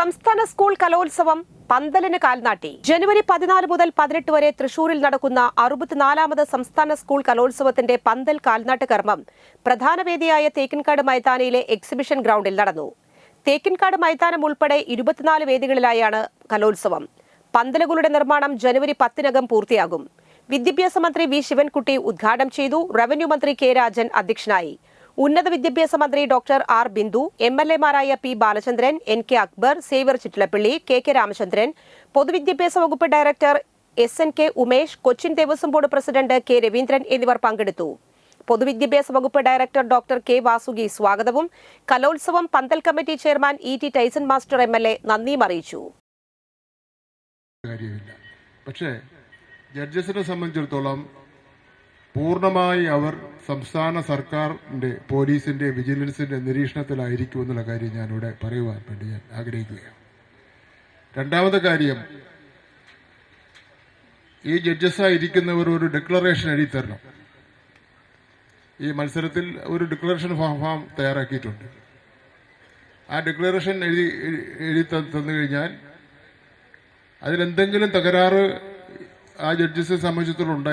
സംസ്ഥാന സ്കൂൾ കലോത്സവം പന്തലിന് കാൽനാട്ടി. ജനുവരി പതിനാല് മുതൽ പതിനെട്ട് വരെ തൃശൂരിൽ നടക്കുന്ന അറുപത്തിനാലാമത് സംസ്ഥാന സ്കൂൾ കലോത്സവത്തിന്റെ പന്തൽ കാൽനാട്ട് കർമ്മം പ്രധാന വേദിയായ തേക്കിൻകാട് മൈതാനയിലെ എക്സിബിഷൻ ഗ്രൗണ്ടിൽ നടന്നു. തേക്കിൻകാട് മൈതാനം ഉൾപ്പെടെ ഇരുപത്തിനാല് വേദികളിലായാണ് കലോത്സവം. പന്തലുകളുടെ നിർമ്മാണം ജനുവരി പത്തിനകം പൂർത്തിയാകും. വിദ്യാഭ്യാസ മന്ത്രി വി ശിവൻകുട്ടി ഉദ്ഘാടനം ചെയ്തു. റവന്യൂ മന്ത്രി കെ രാജൻ അധ്യക്ഷനായി. ഉന്നത വിദ്യാഭ്യാസ മന്ത്രി doctor R Bindu M L എമാരായ P Balachandran N K Akbar Xavier Chittilappally K K Ramachandran പൊതുവിദ്യാഭ്യാസ വകുപ്പ് director S N K Umesh Cochin Devaswom board president K Raveendran എന്നിവർ പങ്കെടുത്തു. പൊതുവിദ്യാഭ്യാസ വകുപ്പ് ഡയറക്ടർ ഡോക്ടർ കെ വാസുകി സ്വാഗതവും. കലോത്സവം പന്തൽ committee chairman E T Tyson master M L A നന്ദിയും അറിയിച്ചു. പക്ഷേ ജഡ്ജസിനെ സംബന്ധിച്ചിടത്തോളം പൂർണമായി അവർ സംസ്ഥാന സർക്കാരിന്റെ പോലീസിന്റെ വിജിലൻസിന്റെ നിരീക്ഷണത്തിലായിരിക്കും എന്നുള്ള കാര്യം ഞാനിവിടെ പറയുവാൻ വേണ്ടി ഞാൻ ആഗ്രഹിക്കുകയാണ്. രണ്ടാമത്തെ കാര്യം ഈ ജഡ്ജസായിരിക്കുന്നവർ ഒരു ഡിക്ലറേഷൻ എഴുതി തരണം. ഈ മത്സരത്തിൽ ഒരു ഡിക്ലറേഷൻ ഫോം തയ്യാറാക്കിയിട്ടുണ്ട്. ആ ഡിക്ലറേഷൻ എഴുതി എഴുതി തന്നു കഴിഞ്ഞാൽ അതിലെന്തെങ്കിലും തകരാറ് ആ ജഡ്ജസ് സംബന്ധിച്ചിടത്തോളം